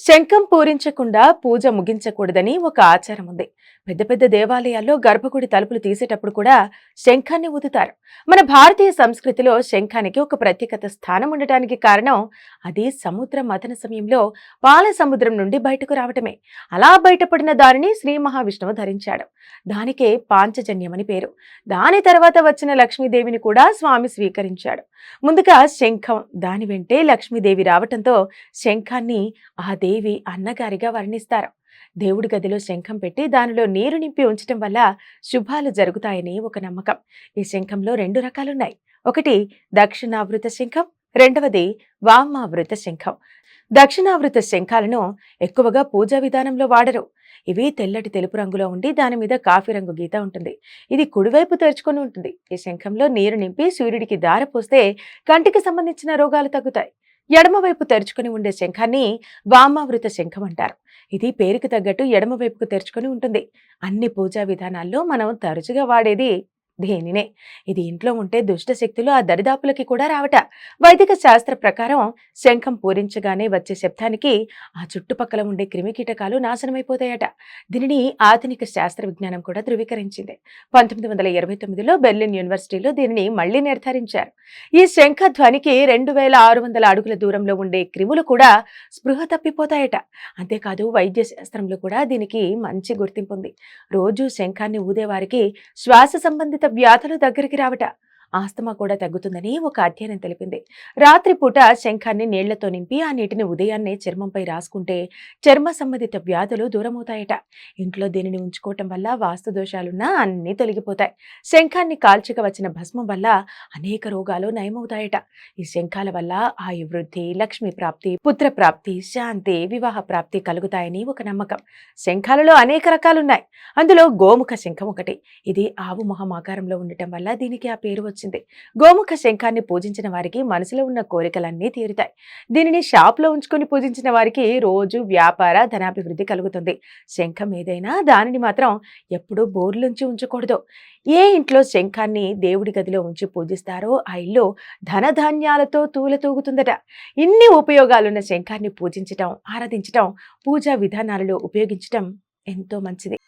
శంఖం పూరించకుండా పూజ ముగించకూడదని ఒక ఆచారం ఉంది. పెద్ద పెద్ద దేవాలయాల్లో గర్భగుడి తలుపులు తీసేటప్పుడు కూడా శంఖాన్ని ఊదుతారు. మన భారతీయ సంస్కృతిలో శంఖానికి ఒక ప్రత్యేకత స్థానం ఉండటానికి కారణం అది సముద్ర మథన సమయంలో పాల సముద్రం నుండి బయటకు రావటమే. అలా బయటపడిన దానిని శ్రీ మహావిష్ణువు ధరించాడు. దానికే పాంచజన్యమని పేరు. దాని తర్వాత వచ్చిన లక్ష్మీదేవిని కూడా స్వామి స్వీకరించాడు. ముందుగా శంఖం దాని వెంటే లక్ష్మీదేవి రావటంతో శంఖాన్ని ఆ దేవి అన్నగారిగా వర్ణిస్తారు. దేవుడి గదిలో శంఖం పెట్టి దానిలో నీరు నింపి ఉంచటం వల్ల శుభాలు జరుగుతాయని ఒక నమ్మకం. ఈ శంఖంలో రెండు రకాలున్నాయి. ఒకటి దక్షిణావృత శంఖం రెండవది వామావృత శంఖం. దక్షిణావృత శంఖాలను ఎక్కువగా పూజా విధానంలో వాడరు. ఇవి తెల్లటి తెలుపు రంగులో ఉండి దాని మీద కాఫీ రంగు గీత ఉంటుంది. ఇది కుడివైపు తెరుచుకొని ఉంటుంది. ఈ శంఖంలో నీరు నింపి సూర్యుడికి దారపోస్తే కంటికి సంబంధించిన రోగాలు తగ్గుతాయి. ఎడమవైపు తెరుచుకొని ఉండే శంఖాన్ని వామావృత శంఖం అంటారు. ఇది పేరుకు తగ్గట్టు ఎడమవైపుకు తెరుచుకొని ఉంటుంది. అన్ని పూజా విధానాల్లో మనం తరచుగా వాడేది దేనినే? ఇది ఇంట్లో ఉంటే దుష్ట శక్తులు ఆ దరిదాపులకి కూడా రావట. వైదిక శాస్త్ర ప్రకారం శంఖం పూరించగానే వచ్చే శబ్దానికి ఆ చుట్టుపక్కల ఉండే క్రిమికీటకాలు నాశనమైపోతాయట. దీనిని ఆధునిక శాస్త్ర విజ్ఞానం కూడా ధృవీకరించింది. పంతొమ్మిది వందల ఇరవై తొమ్మిదిలో బెర్లిన్ యూనివర్సిటీలో దీనిని మళ్ళీ నిర్ధారించారు. ఈ శంఖ ధ్వనికి రెండు వేల ఆరు వందల అడుగుల దూరంలో ఉండే క్రిములు కూడా స్పృహ తప్పిపోతాయట. అంతేకాదు వైద్య శాస్త్రంలో కూడా దీనికి మంచి గుర్తింపు ఉంది. రోజు శంఖాన్ని ఊదేవారికి శ్వాస సంబంధిత వ్యాధుల దగ్గరికి రావట. ఆస్తమా కూడా తగ్గుతుందని ఒక అధ్యయనం తెలిపింది. రాత్రిపూట శంఖాన్ని నీళ్ళతో నింపి ఆ నీటిని ఉదయాన్నే చర్మంపై రాసుకుంటే చర్మ సంబంధిత వ్యాధులు దూరమవుతాయట. ఇంట్లో దీనిని ఉంచుకోవటం వల్ల వాస్తు దోషాలున్నా అన్నీ తొలగిపోతాయి. శంఖాన్ని కాల్చక వచ్చిన భస్మం వల్ల అనేక రోగాలు నయమవుతాయట. ఈ శంఖాల వల్ల ఆయువృద్ధి లక్ష్మీ లక్ష్మి ప్రాప్తి పుత్ర ప్రాప్తి శాంతి వివాహ ప్రాప్తి కలుగుతాయని ఒక నమ్మకం. శంఖాలలో అనేక రకాలున్నాయి. అందులో గోముఖ శంఖం ఒకటి. ఇది ఆవు మొహం ఆకారంలో ఉండటం వల్ల దీనికి ఆ పేరు వచ్చింది. గోముఖ శంఖాన్ని పూజించిన వారికి మనసులో ఉన్న కోరికలన్నీ తీరుతాయి. దీనిని షాప్లో ఉంచుకొని పూజించిన వారికి రోజు వ్యాపార ధనాభివృద్ధి కలుగుతుంది. శంఖం ఏదైనా దానిని మాత్రం ఎప్పుడూ బోర్లుంచి ఉంచకూడదు. ఏ ఇంట్లో శంఖాన్ని దేవుడి గదిలో ఉంచి పూజిస్తారో ఆ ఇల్లు ధనధాన్యాలతో తూలతూగుతుందట ఇన్ని ఉపయోగాలున్న శంఖాన్ని పూజించటం ఆరాధించటం పూజా విధానాలలో ఉపయోగించటం ఎంతో మంచిది.